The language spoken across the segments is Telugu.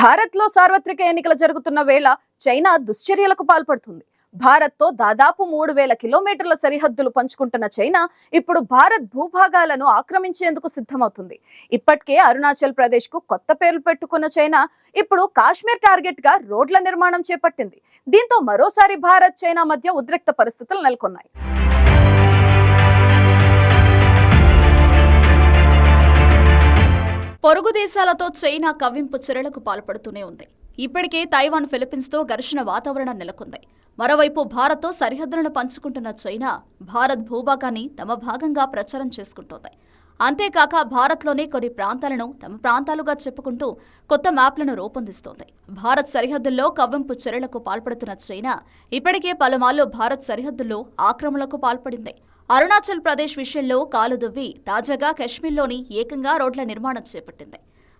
భారత్లో సార్వత్రిక ఎన్నికలు జరుగుతున్న వేళ చైనా దుశ్చర్యలకు పాల్పడుతుంది. భారత్తో దాదాపు మూడు వేల కిలోమీటర్ల సరిహద్దులు పంచుకుంటున్న చైనా ఇప్పుడు భారత్ భూభాగాలను ఆక్రమించేందుకు సిద్ధమవుతుంది. ఇప్పటికే అరుణాచల్ ప్రదేశ్కు కొత్త పేర్లు పెట్టుకున్న చైనా ఇప్పుడు కాశ్మీర్ టార్గెట్గా రోడ్ల నిర్మాణం చేపట్టింది. దీంతో మరోసారి భారత్ చైనా మధ్య ఉద్రిక్త పరిస్థితులు నెలకొన్నాయి. పొరుగు దేశాలతో చైనా కవ్వింపు చర్యలకు పాల్పడుతూనే ఉంది. ఇప్పటికే తైవాన్ ఫిలిప్పీన్స్తో ఘర్షణ వాతావరణం నెలకొంది. మరోవైపు భారత్తో సరిహద్దులను పంచుకుంటున్న చైనా భారత్ భూభాగాన్ని తమ భాగంగా ప్రచారం చేసుకుంటోంది. అంతేకాక భారత్లోని కొన్ని ప్రాంతాలను తమ ప్రాంతాలుగా చెప్పుకుంటూ కొత్త మ్యాప్లను రూపొందిస్తోంది. భారత్ సరిహద్దుల్లో కవ్వింపు చర్యలకు పాల్పడుతున్న చైనా ఇప్పటికే పలుమార్లు భారత్ సరిహద్దుల్లో ఆక్రమణలకు పాల్పడింది. అరుణాచల్ ప్రదేశ్ విషయంలో కాలు దువ్వి తాజాగా కశ్మీర్లోని ఏకంగా రోడ్ల నిర్మాణం చేపట్టింది.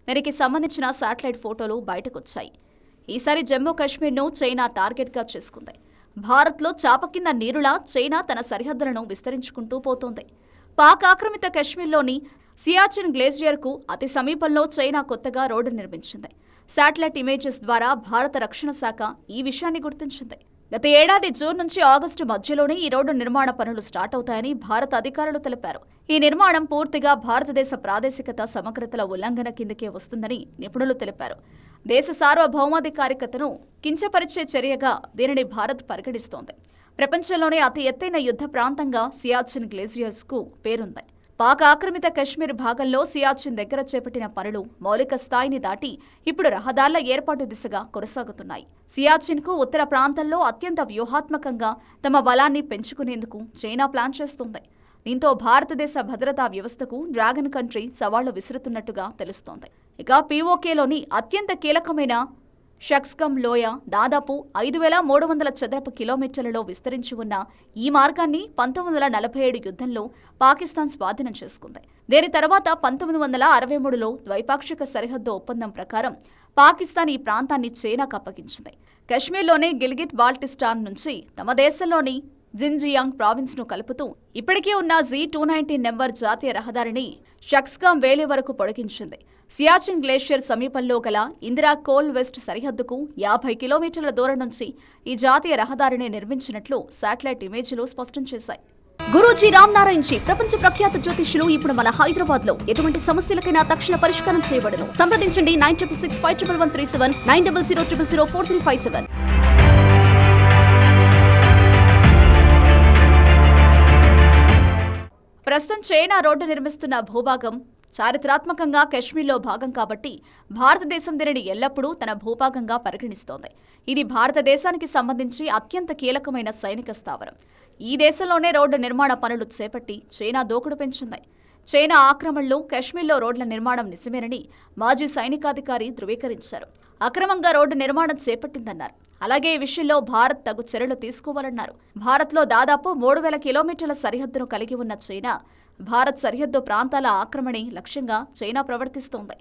దీనికి సంబంధించిన శాటిలైట్ ఫోటోలు బయటకొచ్చాయి. ఈసారి జమ్మూ కాశ్మీర్ను చైనా టార్గెట్గా చేసుకుంది. భారత్లో చాప కింద నీరులా చైనా తన సరిహద్దులను విస్తరించుకుంటూ పోతోంది. పాక్ ఆక్రమిత కశ్మీర్లోని సియాచిన్ గ్లేజియర్కు అతి సమీపంలో చైనా కొత్తగా రోడ్డు నిర్మించింది. శాటిలైట్ ఇమేజెస్ ద్వారా భారత రక్షణ శాఖ ఈ విషయాన్ని గుర్తించింది. గత ఏడాది జూన్ నుంచి ఆగస్టు మధ్యలోనే ఈ రోడ్డు నిర్మాణ పనులు స్టార్ట్ అవుతాయని భారత అధికారులు తెలిపారు. ఈ నిర్మాణం పూర్తిగా భారతదేశ ప్రాదేశికత సమగ్రతల ఉల్లంఘన కిందకే వస్తుందని నిపుణులు తెలిపారు. దేశ సార్వభౌమాధికారికతను కించపరిచే చర్యగా దీనిని భారత్ పరిగణిస్తోంది. ప్రపంచంలోనే అతి ఎత్తైన యుద్ధ ప్రాంతంగా సియాచిన్ గ్లేజియర్స్కు పేరుంది. పాక్ ఆక్రమిత కశ్మీర్ భాగంలో సియాచిన్ దగ్గర చేపట్టిన పనులు మౌలిక స్థాయిని దాటి ఇప్పుడు రహదార్ల ఏర్పాటు దిశగా కొనసాగుతున్నాయి. సియాచిన్కు ఉత్తర ప్రాంతంలో అత్యంత వ్యూహాత్మకంగా తమ బలాన్ని పెంచుకునేందుకు చైనా ప్లాన్ చేస్తోంది. దీంతో భారతదేశ భద్రతా వ్యవస్థకు డ్రాగన్ కంట్రీ సవాళ్ళు విసురుతున్నట్టుగా తెలుస్తోంది. ఇక పీఓకేలోని అత్యంత కీలకమైన షక్స్కమ్ లోయ దాదాపు ఐదు వేల మూడు వందల చదరపు కిలోమీటర్లలో విస్తరించి ఉన్న ఈ మార్గాన్ని పంతొమ్మిది వందల నలభై ఏడు యుద్ధంలో పాకిస్తాన్ స్వాధీనం చేసుకుంది. దీని తర్వాత పంతొమ్మిది వందల అరవై మూడులో ద్వైపాక్షిక సరిహద్దు ఒప్పందం ప్రకారం పాకిస్తాన్ ఈ ప్రాంతాన్ని చైనాకు అప్పగించింది. కశ్మీర్లోని గిల్గిట్ బాల్టిస్టాన్ నుంచి తమ దేశంలోని జిన్జియాంగ్ ప్రావిన్స్ను కలుపుతూ ఇప్పటికే ఉన్న జీ టూ నైన్టీన్ నెంబర్ జాతీయ రహదారిని షక్స్గామ్ వేలి వరకు పొడిగించింది. సియాచిన్ గ్లేషియర్ సమీపంలో గల ఇందిరా కోల్ వెస్ట్ సరిహద్దుకు యాభై కిలోమీటర్ల దూరం నుంచి ఈ జాతీయ రహదారిని నిర్మించినట్లు శాటిలైట్ ఇమేజ్లు స్పష్టం చేశాయి. గురూజీ రామ్ నారాయణ్ జీ ప్రపంచ ప్రఖ్యాత జ్యోతిష్యులు ఇప్పుడు మన హైదరాబాద్లో ఎటువంటి సమస్యలకైనా తక్షణ పరిష్కారం చేయబడను. సంప్రదించండి nine triple six five triple one three seven nine double zero triple zero four three five seven. ప్రస్తుతం చైనా రోడ్డు నిర్మిస్తున్న భూభాగం చారిత్రాత్మకంగా కశ్మీర్లో భాగం కాబట్టి భారతదేశం దీనిని ఎల్లప్పుడూ తన భూభాగంగా పరిగణిస్తోంది. ఇది భారతదేశానికి సంబంధించి అత్యంత కీలకమైన సైనిక స్థావరం. ఈ దేశంలోనే రోడ్డు నిర్మాణ పనులు చేపట్టి చైనా దోకుడు పెంచింది. చైనా ఆక్రమణలో కశ్మీర్లో రోడ్ల నిర్మాణం నిజమేనని మాజీ సైనికాధికారి ధృవీకరించారు. అక్రమంగా రోడ్డు నిర్మాణం చేపట్టిందన్నారు. అలాగే ఈ విషయంలో భారత్ తగు చర్యలు తీసుకోవాలన్నారు. భారత్లో దాదాపు మూడు వేల కిలోమీటర్ల సరిహద్దును కలిగి ఉన్న చైనా భారత్ సరిహద్దు ప్రాంతాల ఆక్రమణే లక్ష్యంగా చైనా ప్రవర్తిస్తోంది.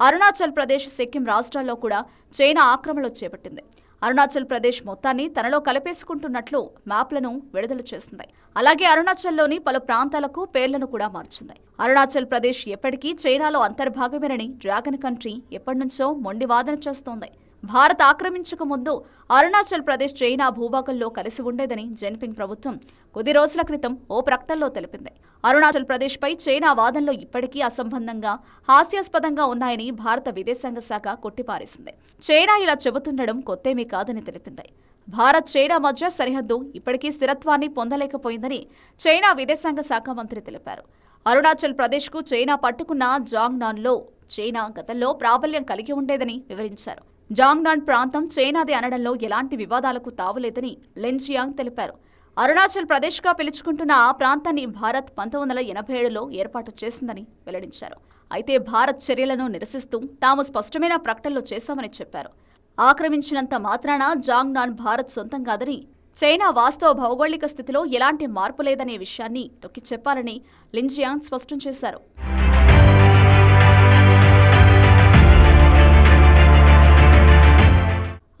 అరుణాచల్ ప్రదేశ్ సిక్కిం రాష్ట్రాల్లో కూడా చైనా ఆక్రమణలు చేపట్టింది. అరుణాచల్ ప్రదేశ్ మొత్తాన్ని తనలో కలిపేసుకుంటున్నట్లు మ్యాప్లను విడుదల చేసింది. అలాగే అరుణాచల్లోని పలు ప్రాంతాలకు పేర్లను కూడా మార్చింది. అరుణాచల్ ప్రదేశ్ ఎప్పటికీ చైనాలో అంతర్భాగమేనని డ్రాగన్ కంట్రీ ఎప్పటినుంచో మొండి వాదన చేస్తోంది. భారత్ ఆక్రమించక ముందు అరుణాచల్ ప్రదేశ్ చైనా భూభాగంలో కలిసి ఉండేదని జెన్పింగ్ ప్రభుత్వం కొద్ది రోజుల క్రితం ఓ ప్రకటనలో తెలిపింది. అరుణాచల్ ప్రదేశ్పై చైనా వాదనలు ఇప్పటికీ అసంబంధంగా హాస్యాస్పదంగా ఉన్నాయని భారత విదేశాంగ శాఖ కొట్టిపారేసింది. చైనా ఇలా చెబుతుండడం కొత్తేమీ కాదని తెలిపింది. భారత్ చైనా మధ్య సరిహద్దు ఇప్పటికీ స్థిరత్వాన్ని పొందలేకపోయిందని చైనా విదేశాంగ శాఖ మంత్రి తెలిపారు. అరుణాచల్ ప్రదేశ్కు చైనా పట్టుకున్న జాంగ్నాన్లో చైనా గతంలో ప్రాబల్యం కలిగి ఉండేదని వివరించారు. జాంగ్నాన్ ప్రాంతం చైనాది అనడంలో ఎలాంటి వివాదాలకు తావులేదని లెన్జియాంగ్ తెలిపారు. అరుణాచల్ ప్రదేశ్గా పిలుచుకుంటున్న ఆ ప్రాంతాన్ని భారత్ పంతొమ్మిది వందల ఎనభై ఏడులో ఏర్పాటు చేసిందని వెల్లడించారు. అయితే భారత్ చర్యలను నిరసిస్తూ తాము స్పష్టమైన ప్రకటనలు చేశామని చెప్పారు. ఆక్రమించినంత మాత్రాన జాంగ్నాన్ భారత్ సొంతం కాదని చైనా వాస్తవ భౌగోళిక స్థితిలో ఎలాంటి మార్పు లేదనే విషయాన్ని నొక్కి చెప్పాలని లింజియాంగ్ స్పష్టం చేశారు.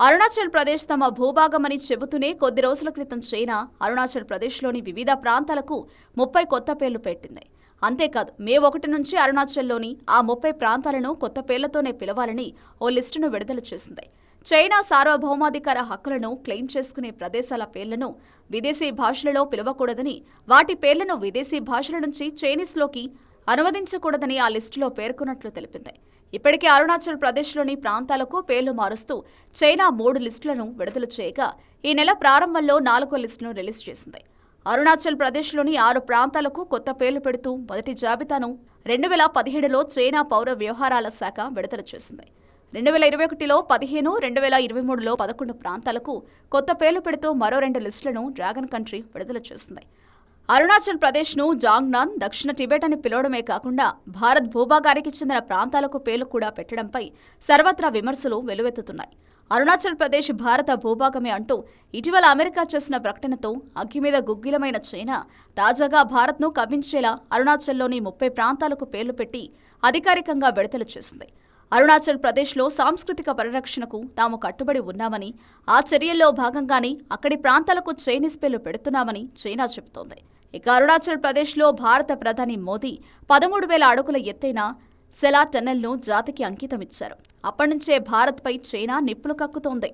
అరుణాచల్ ప్రదేశ్ తమ భూభాగమని చెబుతూనే కొద్ది రోజుల క్రితం చైనా అరుణాచల్ ప్రదేశ్లోని వివిధ ప్రాంతాలకు ముప్పై కొత్త పేర్లు పెట్టింది. అంతేకాదు మే ఒకటి నుంచి అరుణాచల్లోని ఆ ముప్పై ప్రాంతాలను కొత్త పేర్లతోనే పిలవాలని ఓ లిస్టును విడుదల చేసింది. చైనా సార్వభౌమాధికార హక్కులను క్లెయిమ్ చేసుకునే ప్రదేశాల పేర్లను విదేశీ భాషలలో పిలవకూడదని వాటి పేర్లను విదేశీ భాషల నుంచి చైనీస్లోకి అనువదించకూడదని ఆ లిస్టులో పేర్కొన్నట్లు తెలిపింది. ఇప్పటికే అరుణాచల్ ప్రదేశ్లోని ప్రాంతాలకు పేర్లు మారుస్తూ చైనా మూడు లిస్టులను విడుదల చేయగా ఈ నెల ప్రారంభంలో నాలుగో లిస్టును రిలీజ్ చేసింది. అరుణాచల్ ప్రదేశ్లోని ఆరు ప్రాంతాలకు కొత్త పేర్లు పెడుతూ మొదటి జాబితాను రెండు వేల పదిహేడులో చైనా పౌర వ్యవహారాల శాఖ విడుదల చేసింది. రెండు వేల ఇరవై ఒకటిలో పదిహేను రెండు వేల ఇరవై మూడులో పదకొండు ప్రాంతాలకు కొత్త పేర్లు పెడుతూ మరో రెండు లిస్టులను డ్రాగన్ కంట్రీ విడుదల చేసింది. అరుణాచల్ ప్రదేశ్ను జాంగ్నాన్ దక్షిణ టిబెట్ అని పిలవడమే కాకుండా భారత్ భూభాగానికి చెందిన ప్రాంతాలకు పేర్లు కూడా పెట్టడంపై సర్వత్రా విమర్శలు వెలువెత్తుతున్నాయి. అరుణాచల్ ప్రదేశ్ భారత భూభాగమే అంటూ ఇటీవల అమెరికా చేసిన ప్రకటనతో అగ్గిమీద గుగ్గిలమైన చైనా తాజాగా భారత్ను కవ్వించేలా అరుణాచల్లోని ముప్పై ప్రాంతాలకు పేర్లు పెట్టి అధికారికంగా విడుదల చేసింది. అరుణాచల్ ప్రదేశ్లో సాంస్కృతిక పరిరక్షణకు తాము కట్టుబడి ఉన్నామని ఆ చర్యల్లో భాగంగానే అక్కడి ప్రాంతాలకు చైనీస్ పేర్లు పెడుతున్నామని చైనా చెబుతోంది. ఇక అరుణాచల్ ప్రదేశ్లో భారత ప్రధాని మోదీ పదమూడు వేల అడుగుల ఎత్తైన సెలా టన్నెల్ను జాతికి అంకితమిచ్చారు. అప్పటినుంచే భారత్పై చైనా నిప్పులు కక్కుతోంది.